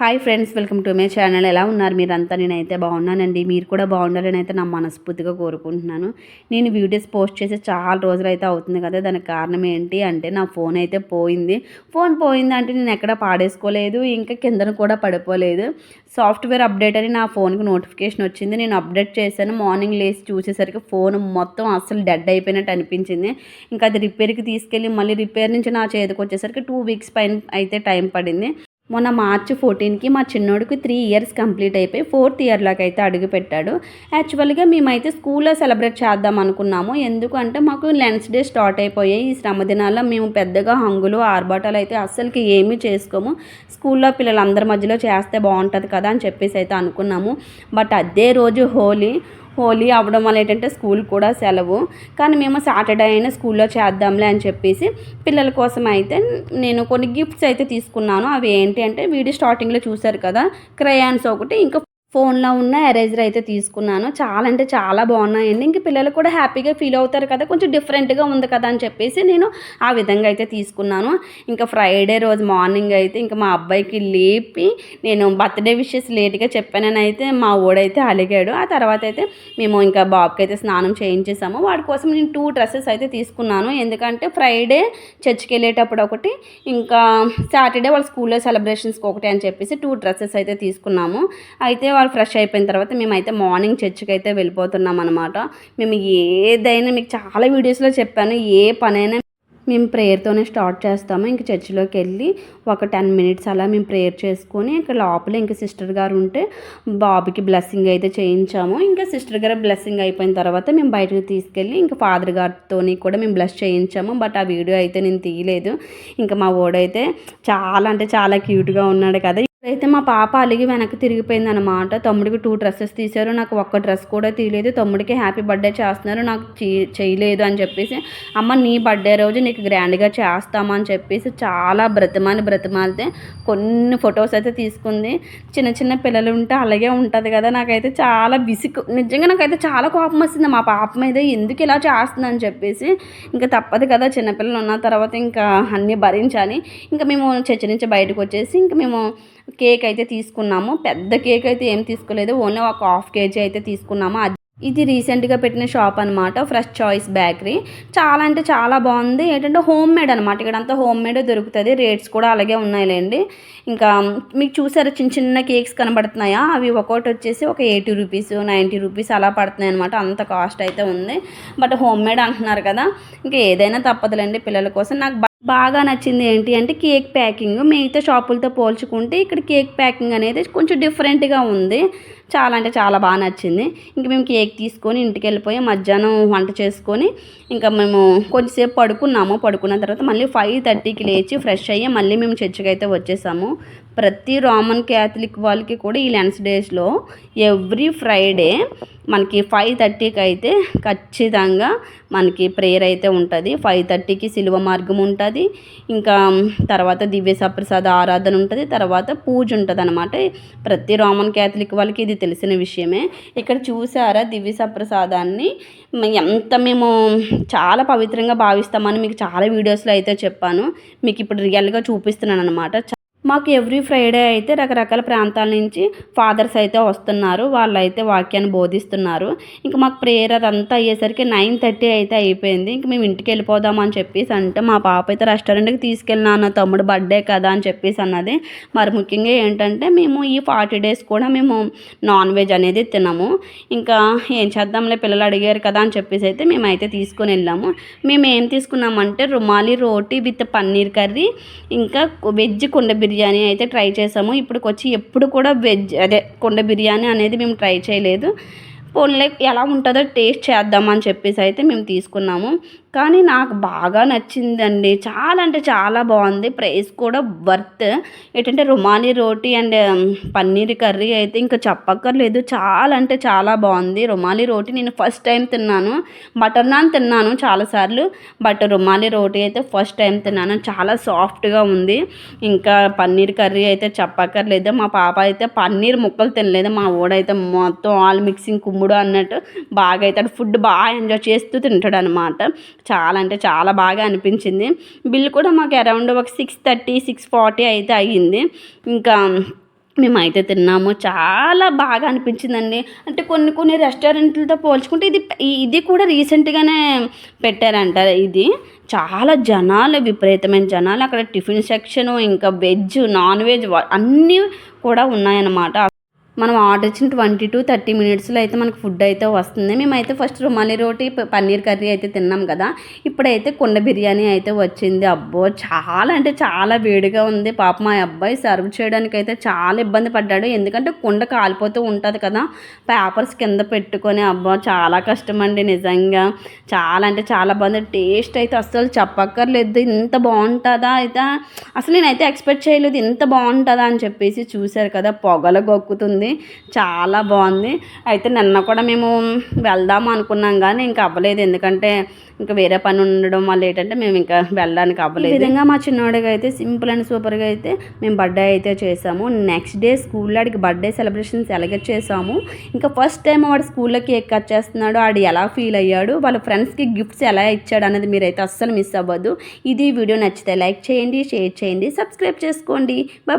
Hi friends welcome to my channel. ఎలా ఉన్నారు మీరంతా? నేనైతే బాగున్నానండి. మీరు కూడా బాగుండాలని అయితే నా మనస్ఫూర్తిగా కోరుకుంటున్నాను. నేను వీడియోస్ పోస్ట్ చేసి చాలా రోజులు అయితే అవుతుంది కదా దానికి కారణం ఏంటి అంటే నా ఫోన్ అయితే పోయింది. ఫోన్ పోయింది అంటే నేను ఎక్కడ పాడేసుకోలేదు ఇంకా కిందన కూడా పడిపోలేదు. సాఫ్ట్వేర్ అప్డేట్ అని నా ఫోన్కి నోటిఫికేషన్ వచ్చింది. నేను అప్డేట్ చేశాను. మార్నింగ్ లేచి చూసేసరికి ఫోన్ మొత్తం అస్సలు డెడ్ అయిపోయినట్టు అనిపించింది. ఇంకా అది రిపేర్కి తీసుకెళ్ళి మళ్ళీ రిపేర్ నుంచి నా చేతికి వచ్చేసరికి టూ వీక్స్ పైన అయితే టైం పడింది. మొన్న మార్చి ఫోర్టీన్కి మా చిన్నోడికి త్రీ ఇయర్స్ కంప్లీట్ అయిపోయి ఫోర్త్ ఇయర్లోకి అయితే అడుగుపెట్టాడు యాక్చువల్గా మేమైతే స్కూల్లో సెలబ్రేట్ చేద్దాం అనుకున్నాము. ఎందుకంటే మాకు లెన్స్ డే స్టార్ట్ అయిపోయాయి. ఈ శ్రమ దినాల్లో మేము పెద్దగా హంగులు ఆర్భాటాలు అయితే అస్సలకి ఏమీ చేసుకోము. స్కూల్లో పిల్లలందరి మధ్యలో చేస్తే బాగుంటుంది కదా అని చెప్పేసి అయితే అనుకున్నాము. బట్ అదే రోజు హోలీ హోలీ అవ్వడం వల్ల ఏంటంటే స్కూల్ కూడా సెలవు. కానీ మేము సాటర్డే అయినా స్కూల్లో చేద్దాంలే అని చెప్పేసి పిల్లల కోసం అయితే నేను కొన్ని గిఫ్ట్స్ అయితే తీసుకున్నాను. అవి ఏంటి అంటే వీడియో స్టార్టింగ్లో చూశారు కదా క్రయాన్స్ ఒకటి ఇంకా ఫోన్లో ఉన్న ఎరేజర్ అయితే తీసుకున్నాను. చాలా అంటే చాలా బాగున్నాయండి. ఇంక పిల్లలు కూడా హ్యాపీగా ఫీల్ అవుతారు కదా కొంచెం డిఫరెంట్గా ఉంది కదా అని చెప్పేసి నేను ఆ విధంగా అయితే తీసుకున్నాను. ఇంకా ఫ్రైడే రోజు మార్నింగ్ అయితే ఇంకా మా అబ్బాయికి లేపి నేను బర్త్డే విషెస్ లేట్గా చెప్పానని అయితే మా ఓడైతే అలిగాడు. ఆ తర్వాత అయితే మేము ఇంకా బాబుకి అయితే స్నానం చేయించేసాము. వాడి కోసం నేను టూ డ్రెస్సెస్ అయితే తీసుకున్నాను. ఎందుకంటే ఫ్రైడే చర్చ్కి వెళ్ళేటప్పుడు ఒకటి ఇంకా సాటర్డే వాళ్ళ స్కూల్లో సెలబ్రేషన్స్కి ఒకటి అని చెప్పేసి టూ డ్రెస్సెస్ అయితే తీసుకున్నాము. అయితే వాళ్ళు ఫ్రెష్ అయిపోయిన తర్వాత మేమైతే మార్నింగ్ చర్చికి అయితే వెళ్ళిపోతున్నాం అనమాట మేము ఏదైనా మీకు చాలా వీడియోస్లో చెప్పాను ఏ పనైనా మేము ప్రేయర్తోనే స్టార్ట్ చేస్తాము. ఇంక చర్చిలోకి వెళ్ళి ఒక టెన్ మినిట్స్ అలా మేము ప్రేయర్ చేసుకొని ఇంకా లోపల ఇంకా సిస్టర్ గారు ఉంటే బాబుకి బ్లెస్సింగ్ అయితే చేయించాము. ఇంకా సిస్టర్ గారు బ్లెస్సింగ్ అయిపోయిన తర్వాత మేము బయటకు తీసుకెళ్ళి ఇంకా ఫాదర్ గారితో కూడా మేము బ్లెస్ చేయించాము. బట్ ఆ వీడియో అయితే నేను తీయలేదు. ఇంకా మా ఓడైతే చాలా అంటే చాలా క్యూట్గా ఉన్నాడు కదా. అయితే మా పాప అలిగి వెనక్కి తిరిగిపోయింది అనమాట తమ్ముడికి టూ డ్రెస్సెస్ తీశారు. నాకు ఒక్క డ్రెస్ కూడా తీయలేదు. తమ్ముడికి హ్యాపీ బర్త్డే చేస్తున్నారు. నాకు చేయలేదు అని చెప్పేసి అమ్మ నీ బర్త్డే రోజు నీకు గ్రాండ్గా చేస్తామని చెప్పేసి చాలా బ్రతిమాలి బ్రతిమాలితే కొన్ని ఫొటోస్ అయితే తీసుకుంది. చిన్న చిన్న పిల్లలు ఉంటే అలాగే ఉంటుంది కదా. నాకైతే చాలా విసుగు నిజంగా నాకైతే చాలా కోపం వస్తుంది. మా పాప మీద ఎందుకు ఇలా చేస్తుందని చెప్పేసి. ఇంకా తప్పదు కదా. చిన్నపిల్లలు ఉన్న తర్వాత ఇంకా అన్నీ భరించాలి. ఇంకా మేము చర్చ నుంచి బయటకు వచ్చేసి ఇంకా మేము కేక్ అయితే తీసుకున్నాము. పెద్ద కేక్ అయితే ఏం తీసుకోలేదు. ఓన్లీ ఒక హాఫ్ కేజీ అయితే తీసుకున్నాము. ఇది రీసెంట్గా పెట్టిన షాప్ అనమాట ఫ్రెష్ చాయిస్ బేకరీ చాలా అంటే చాలా బాగుంది. ఏంటంటే హోమ్ మేడ్ అనమాట ఇక్కడంతా హోమ్ మేడే దొరుకుతుంది. రేట్స్ కూడా అలాగే ఉన్నాయిలేండి. ఇంకా మీకు చూసారా చిన్న చిన్న కేక్స్ కనబడుతున్నాయా? అవి ఒకటి వచ్చేసి ఒక ఎయిటీ రూపీస్ నైంటీ రూపీస్ అలా పడుతున్నాయి అనమాట అంత కాస్ట్ అయితే ఉంది. బట్ హోమ్ మేడ్ అంటున్నారు కదా. ఇంకా ఏదైనా తప్పదులేండి పిల్లల కోసం. నాకు బాగా నచ్చింది ఏంటి అంటే కేక్ ప్యాకింగ్. మిగతా షాపులతో పోల్చుకుంటే ఇక్కడ కేక్ ప్యాకింగ్ అనేది కొంచెం డిఫరెంట్గా ఉంది. చాలా అంటే చాలా బాగా నచ్చింది. ఇంక మేము కేక్ తీసుకొని ఇంటికి వెళ్ళిపోయి మధ్యాహ్నం వంట చేసుకొని ఇంకా మేము కొంచెంసేపు పడుకున్నాము. పడుకున్న తర్వాత మళ్ళీ ఫైవ్ థర్టీకి లేచి ఫ్రెష్ అయ్యి మళ్ళీ మేము చర్చికి అయితే వచ్చేసాము. ప్రతి రోమన్ క్యాథలిక్ వాళ్ళకి కూడా ఈ లెన్స్ డేస్లో ఎవ్రీ ఫ్రైడే మనకి ఫైవ్ థర్టీకి అయితే ఖచ్చితంగా మనకి ప్రేయర్ అయితే ఉంటుంది. ఫైవ్ థర్టీకి సిలువ మార్గం ఉంటుంది. ఇంకా తర్వాత దివ్య సప్రసాద ఆరాధన ఉంటుంది. తర్వాత పూజ ఉంటుంది అనమాట ప్రతి రోమన్ క్యాథలిక్ వాళ్ళకి ఇది తెలిసిన విషయమే. ఇక్కడ చూసారా దివ్య సప్రసాదాన్ని? ఎంత మేము చాలా పవిత్రంగా భావిస్తామని మీకు చాలా వీడియోస్లో అయితే చెప్పాను. మీకు ఇప్పుడు రియల్గా చూపిస్తున్నాను అనమాట మాకు ఎవ్రీ ఫ్రైడే అయితే రకరకాల ప్రాంతాల నుంచి ఫాదర్స్ అయితే వస్తున్నారు. వాళ్ళు అయితే వాక్యాన్ని బోధిస్తున్నారు. ఇంకా మాకు ప్రేయర్ అదంతా అయ్యేసరికి నైన్ థర్టీ అయితే అయిపోయింది. ఇంక మేము ఇంటికి వెళ్ళిపోదాం అని చెప్పేసి అంటే మా పాప అయితే రెస్టారెంట్కి తీసుకెళ్ళినా తమ్ముడు బర్త్డే కదా అని చెప్పేసి అన్నది. మరి ముఖ్యంగా ఏంటంటే మేము ఈ ఫార్టీ డేస్ కూడా మేము నాన్ వెజ్ అనేది తినము. ఇంకా ఏం చేద్దాంలే పిల్లలు అడిగారు కదా అని చెప్పేసి అయితే మేమైతే తీసుకొని వెళ్ళాము. మేము ఏం తీసుకున్నామంటే రుమాలి రోటీ విత్ పన్నీర్ కర్రీ ఇంకా వెజ్ కుండ బిర్యానీ బిర్యానీ అయితే ట్రై చేసాము. ఇప్పటికి వచ్చి ఎప్పుడు కూడా వెజ్ అదే కుండ బిర్యానీ అనేది మేము ట్రై చేయలేదు. పోన్లే ఎలా ఉంటుందో టేస్ట్ చేద్దామని చెప్పేసి అయితే మేము తీసుకున్నాము. కానీ నాకు బాగా నచ్చిందండి. చాలా అంటే చాలా బాగుంది. ప్రైస్ కూడా వర్త్. ఏంటంటే రుమాలి రోటీ అండ్ పన్నీర్ కర్రీ అయితే ఇంకా చెప్పక్కర్లేదు. చాలా అంటే చాలా బాగుంది. రుమాలి రోటీ నేను ఫస్ట్ టైం తిన్నాను. బటర్ నాన్ తిన్నాను చాలాసార్లు. బట్ రుమాలి రోటీ అయితే ఫస్ట్ టైం తిన్నాను. చాలా సాఫ్ట్గా ఉంది. ఇంకా పన్నీర్ కర్రీ అయితే చెప్పక్కర్లేదు. మా పాప అయితే పన్నీర్ ముక్కలు తినలేదు. మా ఓడైతే మొత్తం ఆల్ మిక్సింగ్ తమ్ముడు అన్నట్టు బాగా అయితే ఫుడ్ బాగా ఎంజాయ్ చేస్తూ తింటాడు అనమాట చాలా అంటే చాలా బాగా అనిపించింది. బిల్ కూడా మాకు అరౌండ్ ఒక సిక్స్ థర్టీ సిక్స్ ఫార్టీ అయితే అయ్యింది. ఇంకా మేమైతే తిన్నాము. చాలా బాగా అనిపించిందండి. అంటే కొన్ని కొన్ని రెస్టారెంట్లతో పోల్చుకుంటే ఇది ఇది కూడా రీసెంట్గానే పెట్టారంట ఇది. చాలా జనాలు విపరీతమైన జనాలు. అక్కడ టిఫిన్ సెక్షను ఇంకా వెజ్ నాన్ వెజ్ అన్నీ కూడా ఉన్నాయన్నమాట. మనం ఆర్డర్ ఇచ్చిన ట్వంటీ టు థర్టీ మినిట్స్లో అయితే మనకు ఫుడ్ అయితే వస్తుంది. మేమైతే ఫస్ట్ రుమాలి రోటి పన్నీర్ కర్రీ అయితే తిన్నాం కదా. ఇప్పుడైతే కుండ బిర్యానీ అయితే వచ్చింది. అబ్బో! చాలా అంటే చాలా వేడిగా ఉంది. పాప మా అబ్బాయి సర్వ్ చేయడానికి అయితే చాలా ఇబ్బంది పడ్డాడు. ఎందుకంటే కుండ కాలిపోతూ ఉంటుంది కదా. పేపర్స్ కింద పెట్టుకొని అబ్బో! చాలా కష్టం అండి నిజంగా. చాలా అంటే చాలా బాగుంది. టేస్ట్ అయితే అస్సలు చెప్పక్కర్లేదు. ఇంత బాగుంటుందా అయితే? అసలు నేనైతే ఎక్స్పెక్ట్ చేయలేదు. ఇంత బాగుంటుందా అని చెప్పేసి చూశారు కదా. పొగలు గొక్కుతుంది. చాలా బాగుంది. అయితే నిన్న కూడా మేము వెళ్దాం అనుకున్నాం కానీ ఇంకా అవ్వలేదు. ఎందుకంటే ఇంకా వేరే పని ఉండడం వల్ల ఏంటంటే మేము ఇంకా వెళ్ళడానికి అవ్వలేదు. ఈ విధంగా మా చిన్నవాడికి అయితే సింపుల్ అండ్ సూపర్గా అయితే మేము బర్త్డే అయితే చేసాము. నెక్స్ట్ డే స్కూల్లో ఆడికి బర్త్డే సెలబ్రేషన్స్ ఎలాగే చేసాము. ఇంకా ఫస్ట్ టైం వాడు స్కూల్లో కేక్ కట్ చేస్తున్నాడు. ఆడు ఎలా ఫీల్ అయ్యాడు. వాళ్ళ ఫ్రెండ్స్కి గిఫ్ట్స్ ఎలా ఇచ్చాడు అనేది మీరైతే అస్సలు మిస్ అవ్వద్దు. ఇది వీడియో నచ్చితే లైక్ చేయండి షేర్ చేయండి సబ్స్క్రైబ్ చేసుకోండి. బాయ్